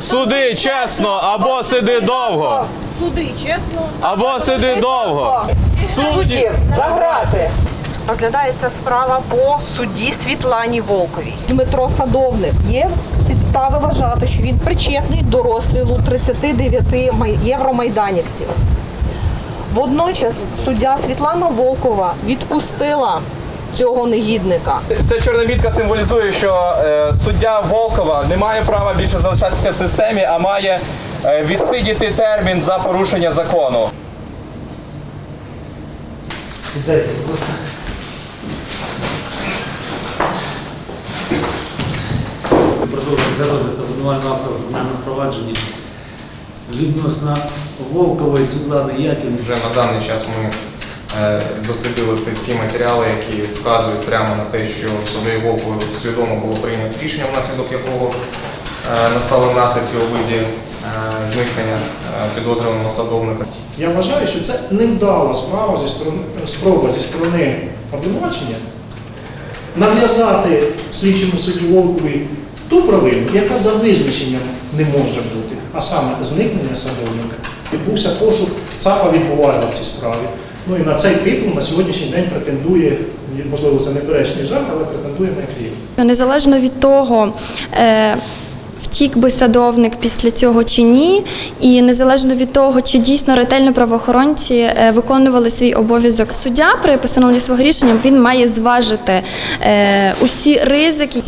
Суди чесно або сиди довго. Суди чесно. Або сиди довго. Судді Заграти. Розглядається справа по судді Світлані Волковій. Дмитро Садовник. Є підстави вважати, що він причетний до розстрілу 39 май- євромайданівців. Водночас суддя Світлана Волкова відпустила цього негідника. Ця чорна мітка символізує, що е, суддя Волкова не має права більше залишатися в системі, а має е, відсидіти термін за порушення закону. Сідайте, будь ласка. Продовжується розгляд обвинувального акту в кримінальному провадженні відносно Волкової Світлани Яківни. Вже на даний час ми дослідили ті матеріали, які вказують прямо на те, що суддею Волковою свідомо було прийнято рішення, внаслідок якого е, настали наслідки у виді е, зникнення е, підозрюваного садовника. Я вважаю, що це невдала справа зі сторони спроба зі сторони обвинувачення нав'язати слідчому судді Волкові ту провину, яка за визначенням не може бути, а саме зникнення садовника. Відбувся пошук ЦАПа відбувального в цій справі. Ну і на цей титул на сьогоднішній день претендує, можливо, це недоречний жарт, але претендує на клієнт. Незалежно від того, е, втік би садовник після цього чи ні, і незалежно від того, чи дійсно ретельно правоохоронці е, виконували свій обов'язок. Суддя при постановленні свого рішення він має зважити е, усі ризики.